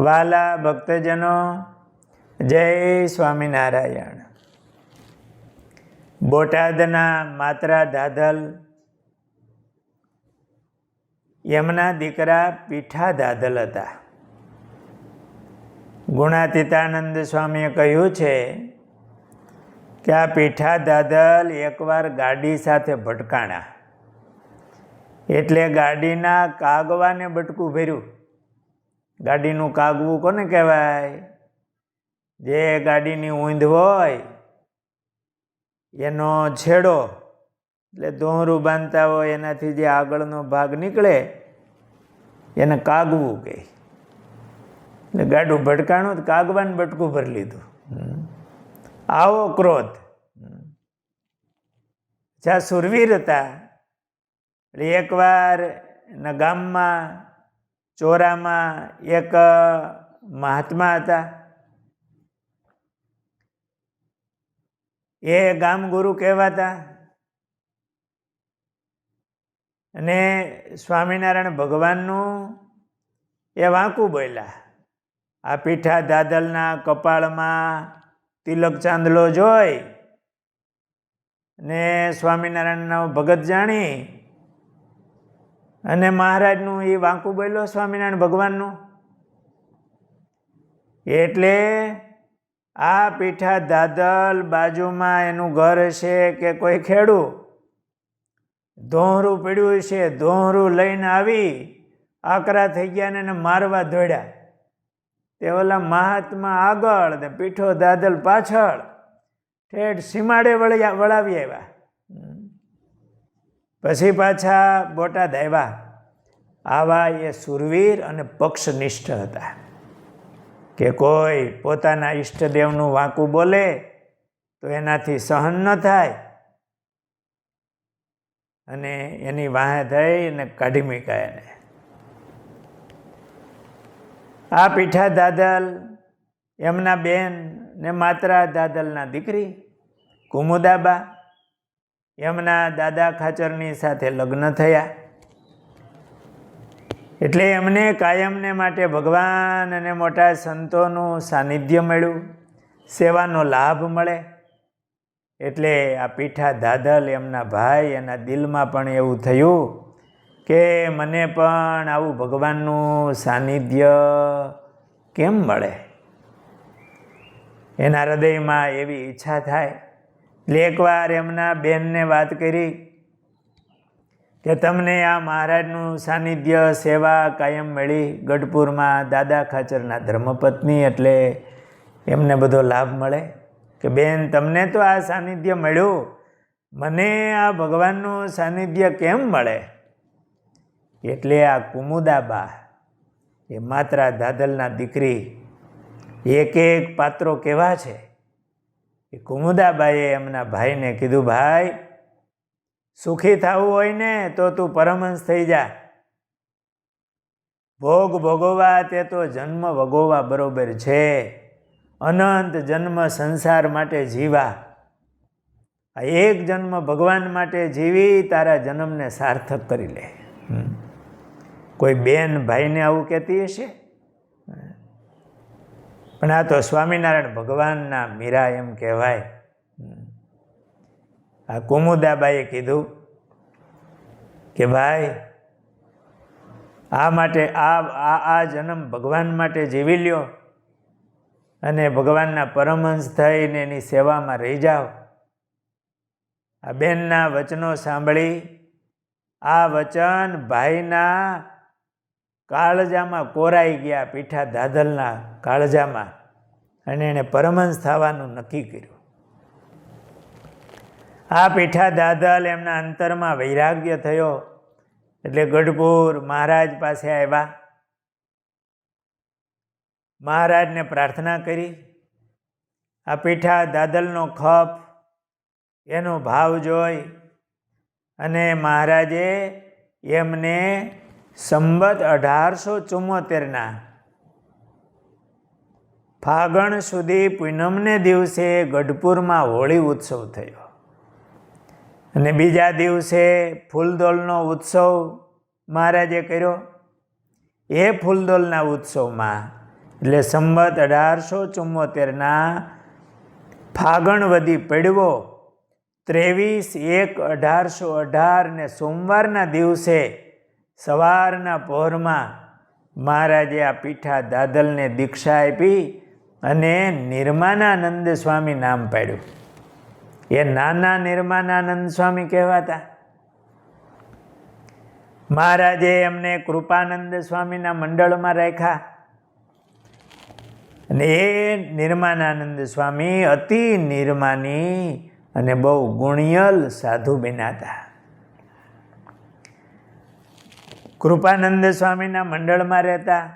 વાલા ભક્તજનો, જય સ્વામિનારાયણ. બોટાદના માત્રા દાદલ એમના દીકરા પીઠા દાદલ હતા. ગુણાતીતાનંદ સ્વામીએ કહ્યું છે કે આ પીઠા દાદલ એકવાર ગાડી સાથે ભટકાણા. એટલે ગાડીના કાગવાને બટકું ભર્યું. ગાડીનું કાગવું કોને કહેવાય? જે ગાડીની ઊંધ હોય, એનો છેડો, એટલે દોહરું બાંધતા હોય, એનાથી જે આગળનો ભાગ નીકળે, એને કાગવું કહે. એટલે ગાડું ભટકાણું કાગવાને બટકું ભરી લીધું. આવો ક્રોધ. જ્યાં સુરવીર હતા. એટલે એકવાર એના ગામમાં ચોરામાં એક મહાત્મા હતા. એ ગામગુરુ કહેવાતા. અને સ્વામિનારાયણ ભગવાનનું એ વાંકું બોલ્યા. આ પીઠા દાદલના કપાળમાં તિલક ચાંદલો જોઈ ને સ્વામિનારાયણનો ભગત જાણી અને મહારાજનું એ વાંકું બોલ્યો, સ્વામિનારાયણ ભગવાનનું. એટલે આ પીઠા દાદલ બાજુમાં એનું ઘર છે કે કોઈ ખેડૂ? ધોહરું પીડ્યું છે, ધોહરું લઈને આવી, આકરા થઈ ગયા ને એને મારવા દોડ્યા. તે ઓલા મહાત્મા આગળ ને પીઠો દાદલ પાછળ ઠેઠ સીમાડે વળ્યા, વળાવી આવ્યા. પછી પાછા બોટાદ આવ્યા. આવા એ સુરવીર અને પક્ષનિષ્ઠ હતા. કે કોઈ પોતાના ઈષ્ટદેવનું વાંકું બોલે તો એનાથી સહન ન થાય. અને એની વાહે થઈ અને કાઢી મૂક્યા એને. આ પીઠા દાદલ, એમના બેન ને માત્રા દાદલના દીકરી, કુમુદાબા એમના દાદા ખાચરની સાથે લગ્ન થયા. એટલે એમને કાયમને માટે ભગવાન અને મોટા સંતોનું સાનિધ્ય મળ્યું. સેવાનો લાભ મળે. એટલે આ પીઠા દાદલ એમના ભાઈ એના દિલમાં પણ એવું થયું કે મને પણ આવું ભગવાનનું સાનિધ્ય કેમ મળે? એના હૃદયમાં એવી ઈચ્છા થાય એટલે એકવાર એમના બેનને વાત કરી કે તમને આ મહારાજનું સાનિધ્ય, સેવા કાયમ મળી. ગઢપુરમાં દાદા ખાચરના ધર્મપત્ની એટલે એમને બધો લાભ મળે કે બેન, તમને તો આ સાનિધ્ય મળ્યું. મને આ ભગવાનનું સાનિધ્ય કેમ મળે? એટલે આ કુમુદાબા એ માત્ર દાદલના દીકરી એક એક પાત્રો કેવા છે? એ કુમુદાબાઈએ એમના ભાઈને કીધું, ભાઈ, સુખી થવું હોય ને તો તું પરમહંસ થઈ જા. ભોગ ભોગવવા તે તો જન્મ ભોગવવા બરોબર છે. અનંત જન્મ સંસાર માટે જીવા. આ એક જન્મ ભગવાન માટે જીવી, તારા જન્મને સાર્થક કરી લે. કોઈ બેન ભાઈને આવું કહેતી હશે? પણ આ તો સ્વામિનારાયણ ભગવાનના મીરા એમ કહેવાય. આ કુમુદાબાઈએ કીધું કે ભાઈ, આ માટે આ આ આ જન્મ ભગવાન માટે જીવી લ્યો અને ભગવાનના પરમહંસ થઈને એની સેવામાં રહી જાઓ. આ બેનના વચનો સાંભળી, આ વચન ભાઈના કાળજામાં કોરાઈ ગયા પીઠા દાદલના કાળજામાં અને એણે પરમહંસ થવાનું નક્કી કર્યું. આ પીઠા દાદલ એમના અંતરમાં વૈરાગ્ય થયો એટલે ગઢપુર મહારાજ પાસે આવ્યા. મહારાજને પ્રાર્થના કરી. આ પીઠા દાદલનો ખપ, એનો ભાવ જોઈ અને મહારાજે એમને સંબત અઢારસો ચુમ્મોતેરના ફાગણ સુધી પૂનમને દિવસે ગઢપુરમાં હોળી ઉત્સવ થયો. અને બીજા દિવસે ફૂલદોલનો ઉત્સવ મહારાજે કર્યો. એ ફૂલદોલના ઉત્સવમાં એટલે સંબત અઢારસો ચુમ્મોતેરના ફાગણવદી પડવો ત્રેવીસ એક અઢારસો અઢાર ને સોમવારના દિવસે સવારના પહોરમાં મહારાજે આ પીઠા દાદલને દીક્ષા આપી અને નિર્માનાનંદ સ્વામી નામ પાડ્યું. એ નાના નિર્માનાનંદ સ્વામી કહેવાતા. મહારાજે એમને કૃપાનંદ સ્વામીના મંડળમાં રાખ્યા. અને એ નિર્માનાનંદ સ્વામી અતિ નિર્માની અને બહુ ગુણિયલ સાધુ બન્યા કૃપાનંદ સ્વામીના મંડળમાં રહેતા.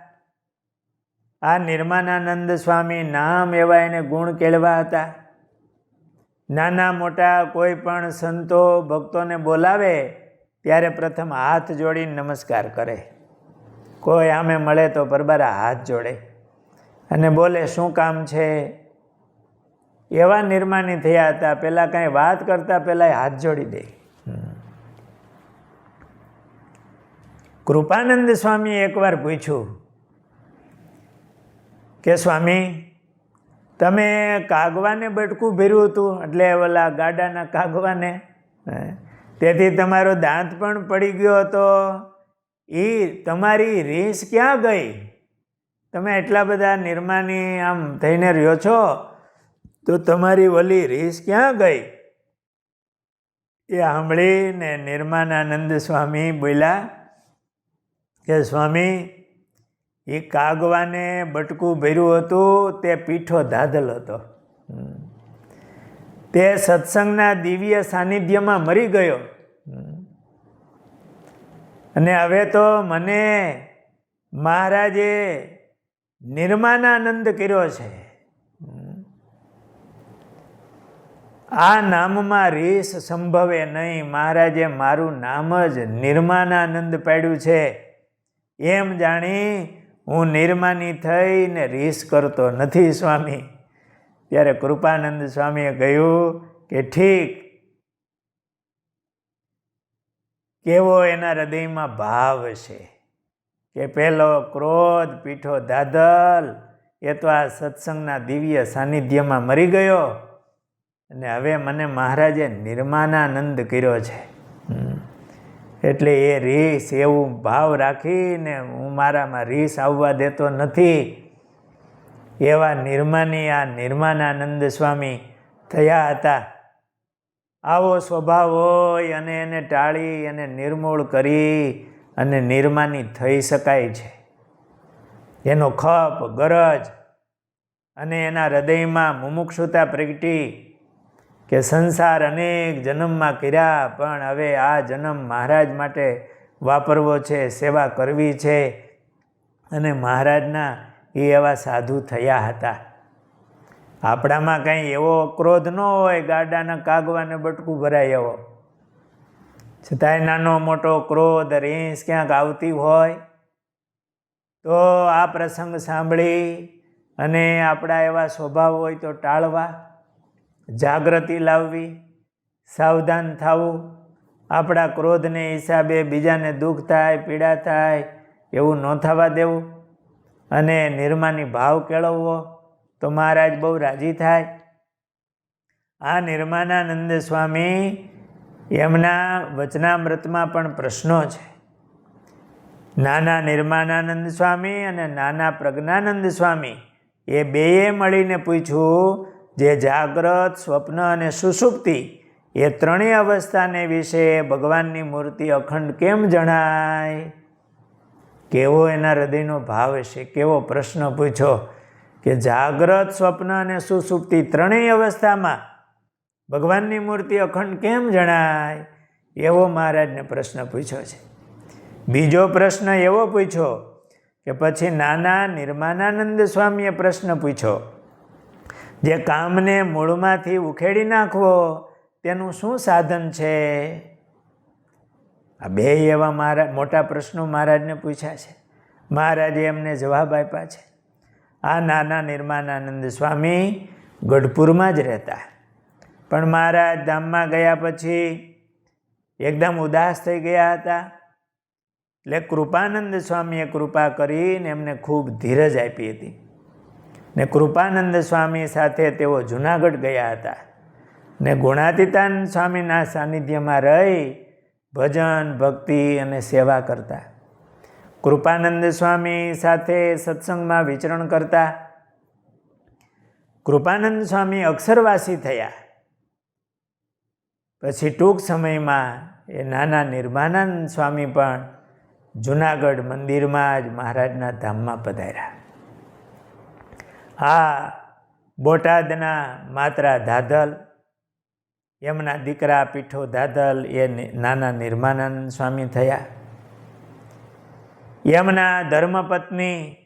આ નિર્માનાનંદ સ્વામી નામ એવા એને ગુણ કેળવા હતા. નાના મોટા કોઈ પણ સંતો ભક્તોને બોલાવે ત્યારે પ્રથમ હાથ જોડીને નમસ્કાર કરે. કોઈ આમે મળે તો પરબારા હાથ જોડે. અને બોલે, શું કામ છે? એવા નિર્માની થયા હતા. પહેલાં કાંઈ વાત કરતાં પહેલાં હાથ જોડી દે. કૃપાનંદ સ્વામી એકવાર પૂછ્યું કે સ્વામી, તમે કાગવાને બટકું ભર્યું હતું? એટલે ઓલા ગાડાના કાગવાને. તેથી તમારો દાંત પણ પડી ગયો હતો. એ તમારી રીસ ક્યાં ગઈ? તમે એટલા બધા નિર્માની આમ થઈને રહ્યો છો? તો તમારી વલી રીસ ક્યાં ગઈ? એ સાંભળીને નિર્માનાનંદ સ્વામી બોલ્યા કે સ્વામી, એ કાગવાને બટકું ભર્યું હતું, તે પીઠો દાદલ હતો. તે સત્સંગના દિવ્ય સાનિધ્યમાં મરી ગયો. અને હવે તો મને મહારાજે નિર્માનાનંદ કર્યો છે. આ નામમાં રીસ સંભવે નહીં. મહારાજે મારું નામ જ નિર્માનાનંદ પાડ્યું છે. એમ જાણી હું નિર્માની થઈને રીસ કરતો નથી સ્વામી. ત્યારે કૃપાનંદ સ્વામીએ કહ્યું કે ઠીક. કેવો એના હૃદયમાં ભાવ છે કે પહેલો ક્રોધ પીઠો દાદલ, એ તો આ સત્સંગના દિવ્ય સાનિધ્યમાં મરી ગયો. અને હવે મને મહારાજે નિર્માનાનંદ કર્યો છે. એટલે એ રીસ એવું ભાવ રાખીને હું મારામાં રીસ આવવા દેતો નથી. એવા નિર્માની આ નિર્માનાનંદ સ્વામી થયા હતા. આવો સ્વભાવ હોય અને એને ટાળી અને નિર્મૂળ કરી અને નિર્માની થઈ શકાય છે. એનો ખપ, ગરજ અને એના હૃદયમાં મુમુક્ષુતા પ્રગટી કે સંસાર અનેક જન્મમાં કર્યા, પણ હવે આ જન્મ મહારાજ માટે વાપરવો છે, સેવા કરવી છે. અને મહારાજના એ એવા સાધુ થયા હતા. આપણામાં કંઈ એવો ક્રોધ ન હોય, ગાડાના કાગવાને બટકું ભરાય એવો. છતાંય નાનો મોટો ક્રોધ રીંસ ક્યાંક આવતી હોય, તો આ પ્રસંગ સાંભળી અને આપણા એવા સ્વભાવ હોય તો ટાળવા. જાગૃતિ લાવવી, સાવધાન થવું, આપણા ક્રોધને હિસાબે બીજાને દુઃખ થાય, પીડા થાય એવું ન થવા દેવું અને નિર્માની ભાવ કેળવવો તો મહારાજ બહુ રાજી થાય. આ નિર્માનાનંદ સ્વામી એમના વચનામૃતમાં પણ પ્રશ્નો છે. નાના નિર્માનાનંદ સ્વામી અને નાના પ્રજ્ઞાનંદ સ્વામી એ બેએ મળીને પૂછ્યું જે જાગ્રત, સ્વપ્ન અને સુસુપ્તિ એ ત્રણેય અવસ્થાને વિશે ભગવાનની મૂર્તિ અખંડ કેમ જણાય? કેવો એના હૃદયનો ભાવ છે કેવો પ્રશ્ન પૂછો? કે જાગ્રત, સ્વપ્ન અને સુસુપ્તિ ત્રણેય અવસ્થામાં ભગવાનની મૂર્તિ અખંડ કેમ જણાય? એવો મહારાજને પ્રશ્ન પૂછ્યો છે. બીજો પ્રશ્ન એવો પૂછ્યો કે પછી નાના નિર્માનાનંદ સ્વામીએ પ્રશ્ન પૂછ્યો જે કામને મૂળમાંથી ઉખેડી નાખવો, તેનું શું સાધન છે? આ બે એવા મારા, મોટા પ્રશ્નો મહારાજને પૂછ્યા છે. મહારાજે એમને જવાબ આપ્યા છે. આ નાના નિર્માનાનંદ સ્વામી ગઢપુરમાં જ રહેતા. પણ મહારાજ ધામમાં ગયા પછી એકદમ ઉદાસ થઈ ગયા હતા. એટલે કૃપાનંદ સ્વામીએ કૃપા કરીને એમને ખૂબ ધીરજ આપી હતી. ને કૃપાનંદ સ્વામી સાથે તેઓ જુનાગઢ ગયા હતા. ને ગુણાતીતાન સ્વામીના સાનિધ્યમાં રહી ભજન, ભક્તિ અને સેવા કરતા. કૃપાનંદ સ્વામી સાથે સત્સંગમાં વિચરણ કરતા. કૃપાનંદ સ્વામી અક્ષરવાસી થયા. પછી ટૂંક સમયમાં એ નાના નિર્માનંદ સ્વામી પણ જુનાગઢ મંદિરમાં જ મહારાજના ધામમાં પધાર્યા. આ બોટાદના માત્રા ધાધલ, એમના દીકરા પીઠો ધાધલ, એ નાના નિર્માનંદ સ્વામી થયા. એમના ધર્મપત્ની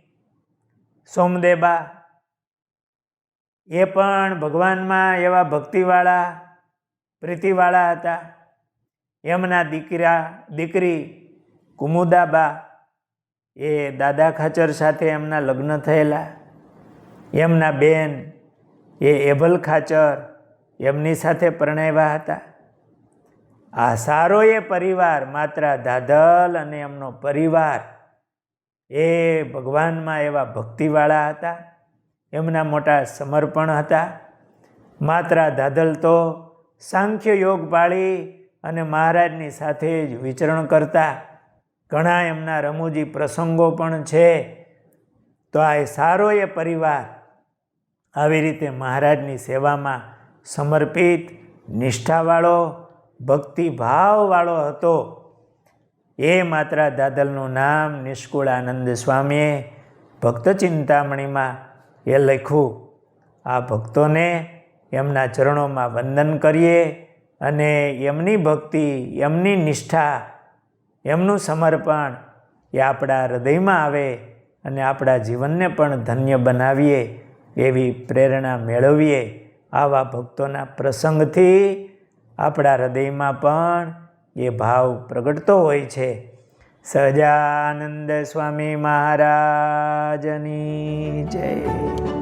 સોમદેબા, એ પણ ભગવાનમાં એવા ભક્તિવાળા, પ્રીતિવાળા હતા. એમના દીકરા, દીકરી કુમુદાબા, એ દાદા ખાચર સાથે એમના લગ્ન થયેલા. એમના બેન એ એભલ ખાચર એમની સાથે પરણાવ્યા હતા. આ સારો એ પરિવાર, માત્ર દાદલ અને એમનો પરિવાર એ ભગવાનમાં એવા ભક્તિવાળા હતા. એમના મોટા સમર્પણ હતા. માત્ર દાદલ તો સાંખ્ય યોગ પાળી અને મહારાજની સાથે જ વિચરણ કરતા. ઘણા એમના રમૂજી પ્રસંગો પણ છે. તો આ સારો એ પરિવાર આવી રીતે મહારાજની સેવામાં સમર્પિત નિષ્ઠાવાળો, ભક્તિભાવવાળો હતો. એ માત્ર દાદલનું નામ નિષ્કુળ આનંદ સ્વામીએ ભક્ત ચિંતામણીમાં એ લખ્યું. આ ભક્તોને એમના ચરણોમાં વંદન કરીએ અને એમની ભક્તિ, એમની નિષ્ઠા, એમનું સમર્પણ એ આપણા હૃદયમાં આવે અને આપણા જીવનને પણ ધન્ય બનાવીએ. એવી પ્રેરણા મેળવીએ આવા ભક્તોના પ્રસંગથી આપણા હૃદયમાં પણ એ ભાવ પ્રગટતો હોય છે. સહજાનંદ સ્વામી મહારાજની જય.